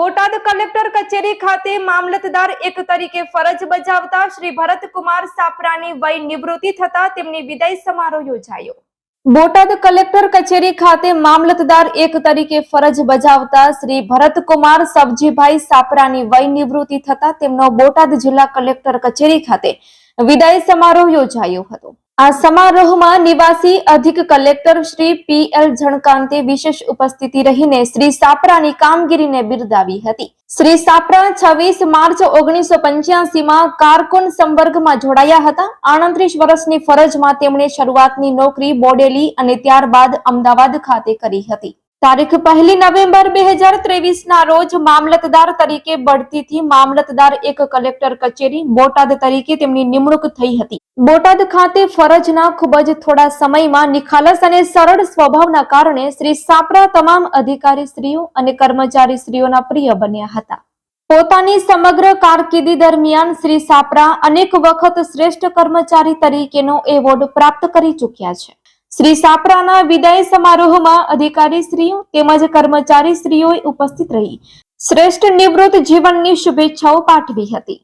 Botad collector કચેરી ખાતે મામલતદાર એક તરીકે ફરજ બજાવતા શ્રી ભરતકુમાર સાપરાની વય નિવૃત્તિ થતા તેમની વિદાય સમારોહ યોજાયો. બોટાદ કલેક્ટર કચેરી ખાતે મામલતદાર એક તરીકે ફરજ બજાવતા શ્રી ભરતકુમાર સબજીભાઈ સાપરાની વય નિવૃત્તિ થતા તેમનો બોટાદ જિલ્લા કલેક્ટર કચેરી ખાતે વિદાય સમારોહ યોજાયો હતો. આ સમારોહમાં નિવાસી અધિક કલેક્ટર શ્રી પી એલ જણકાંતે વિશેષ ઉપસ્થિતિ રહીને શ્રી સાપરાની કામગીરીને બિરદાવી હતી. શ્રી સાપરા છવ્વીસ માર્ચ ઓગણીસો માં કારકુન સંવર્ગમાં જોડાયા હતા. આણત્રીસ વર્ષની ફરજમાં તેમણે શરૂઆતની નોકરી બોડેલી અને ત્યારબાદ અમદાવાદ ખાતે કરી હતી. તારીખ પહેલી નવેમ્બર બે હજાર ત્રેવીસ ના રોજ મામલતદાર તરીકે બઢતીથી મામલતદાર એક કલેક્ટર કચેરી બોટાદ તરીકે તેમની નિમણૂક થઈ હતી. બોટાદ ખાતે ફરજના ખૂબ જ થોડા સમયમાં નિખાલસ અને સરળ સ્વભાવના કારણે શ્રી સાપરા તમામ અધિકારી સ્ત્રીઓ અને કર્મચારી સ્ત્રીઓના પ્રિય બન્યા હતા. પોતાની સમગ્ર કારકિર્દી દરમિયાન શ્રી સાપરા અનેક વખત શ્રેષ્ઠ કર્મચારી તરીકેનો એવોર્ડ પ્રાપ્ત કરી ચૂક્યા છે. શ્રી સાપરાના વિદાય સમારોહમાં અધિકારી સ્ત્રીઓ તેમજ કર્મચારી સ્ત્રીઓએ ઉપસ્થિત રહી. શ્રેષ્ઠ નિવૃત્ત જીવનની શુભેચ્છાઓ પાઠવી હતી.